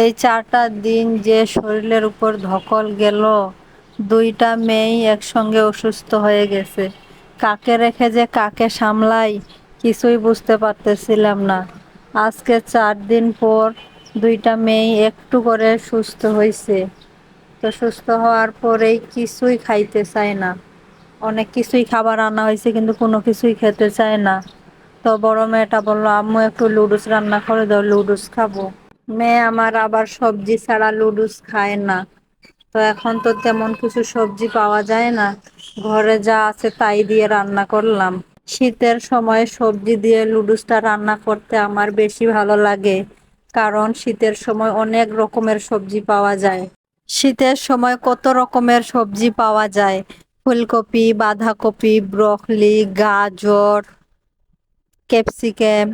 এই চারটা দিন যে শরীরের উপর ধকল গেল, দুইটা মেয়েই একসঙ্গে অসুস্থ হয়ে গেছে। কাকে রেখে যে কাকে সামলাই, কিছুই বুঝতে পারতেছিলাম না। আজকে চার দিন পর দুইটা মেয়েই একটু করে সুস্থ হয়েছে তো সুস্থ হওয়ার পরেই কিছুই খাইতে চায় না। অনেক কিছুই খাবার আনা হয়েছে কিন্তু কোনো কিছুই খেতে চায় না। তো বড় মেয়েটা বলল, আম্মু, একটু লুডুস রান্না করে দাও, লুডুস খাব। মেয়ে আমার আবার সবজি ছাড়া লুডুস খায় না। তো এখন তো তেমন কিছু সবজি পাওয়া যায় না। ঘরে যা আছে তাই দিয়ে রান্না করলাম। শীতের সময় সবজি দিয়ে লুডুসটা রান্না করতে আমার বেশি ভালো লাগে। কারণ শীতের সময় অনেক রকমের সবজি পাওয়া যায়। শীতের সময় কত রকমের সবজি পাওয়া যায়? ফুলকপি, বাঁধাকপি, ব্রকলি, গাজর, ক্যাপসিকাম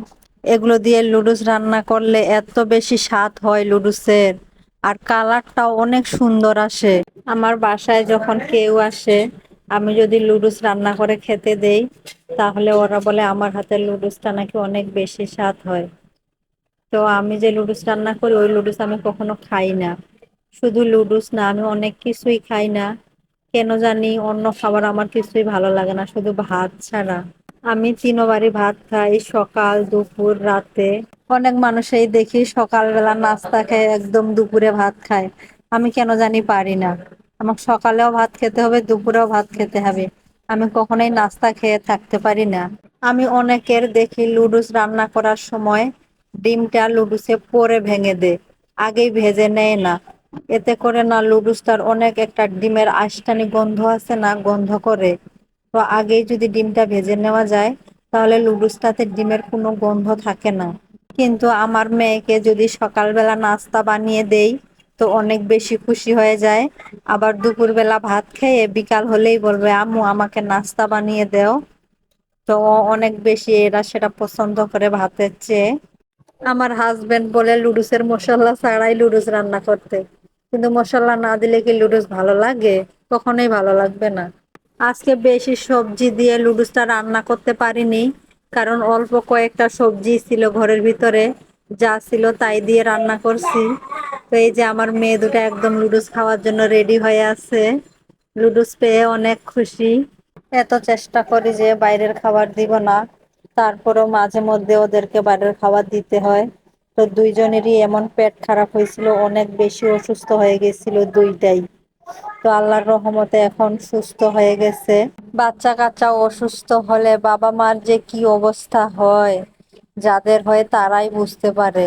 এগুলো দিয়ে লুডুস রান্না করলে এত বেশি স্বাদ হয় লুডুসের। আর কালারটাও অনেক সুন্দর আসে। আমার বাসায় যখন কেউ আসে, আমি যদি লুডুস রান্না করে খেতে দেই, তাহলে ওরা বলে, আমার হাতের লুডুসটা নাকি অনেক বেশি স্বাদ হয়। তো আমি যে লুডুস রান্না করি, ওই লুডুস আমি কখনো খাই না। শুধু লুডুস না, আমি অনেক কিছুই খাই না। কেন জানি অন্য খাবার আমার কিছুই ভালো লাগে না, শুধু ভাত ছাড়া। আমি তিনবারই ভাত খাই সকাল, দুপুর, রাতে। অনেক মানুষই দেখি সকালবেলা নাস্তা খেয়ে একদম দুপুরে ভাত খায়। আমি কেন জানি পারি না। আমাকে সকালেও ভাত খেতে হবে, দুপুরেও ভাত খেতে হবে। আমি কখনোই নাস্তা খেয়ে থাকতে পারি না। আমি অনেকের দেখি লুডুস রান্না করার সময় ডিমটা লুডুসে পরে ভেঙে দে আগেই ভেজে নেয় না। এতে করে না লুডুসটার অনেক একটা ডিমের আষ্টানি গন্ধ আছে না গন্ধ করে। তো আগেই যদি ডিমটা ভেজে নেওয়া যায়, তাহলে লুডুসটাতে ডিমের কোনো গন্ধ থাকে না। কিন্তু আমার মেয়েকে যদি সকালবেলা নাস্তা বানিয়ে দেই, তো অনেক বেশি খুশি হয়ে যায়। আবার দুপুরবেলা ভাত খেয়ে বিকাল হলেই বলবে, আম্মু, আমাকে নাস্তা বানিয়ে দেও। তো অনেক বেশি এরা সেটা পছন্দ করে ভাতের চেয়ে। আমার হাজবেন্ড বলে, লুডুসের মশলা ছাড়াই লুডুস রান্না করতে। কিন্তু মশলা না দিলে কি লুডুস ভালো লাগে? কখনোই ভালো লাগবে না। আজকে বেশি সবজি দিয়ে লুডুসটা রান্না করতে পারিনি, কারণ অল্প কয়েকটা সবজি ছিল ঘরের ভিতরে, যা ছিল তাই দিয়ে রান্না করছি। তো এই যে আমার মেয়ে দুটো একদম লুডুস খাওয়ার জন্য রেডি হয়ে আছে। লুডুস পেয়ে অনেক খুশি। এত চেষ্টা করি যে বাইরের খাবার দিব না, তারপরও মাঝে মধ্যে ওদেরকে বাইরের খাবার দিতে হয়। তো দুইজনেরই এমন পেট খারাপ হয়েছিল, অনেক বেশি অসুস্থ হয়ে গেছিল দুইটাই। তো আল্লাহর রহমতে এখন সুস্থ হয়ে গেছে। বাচ্চা কাচ্চা অসুস্থ হলে বাবা মার যে কি অবস্থা হয়, যাদের হয় তারাই বুঝতে পারে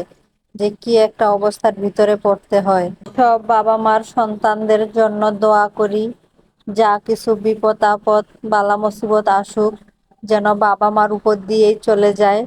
যে কি একটা অবস্থার ভিতরে পড়তে হয়। সব বাবা মার সন্তানদের জন্য দোয়া করি, যা কিছু বিপদ আপদ বালা মুসিবত আসুক, যেন বাবা মার উপর দিয়েই চলে যায়।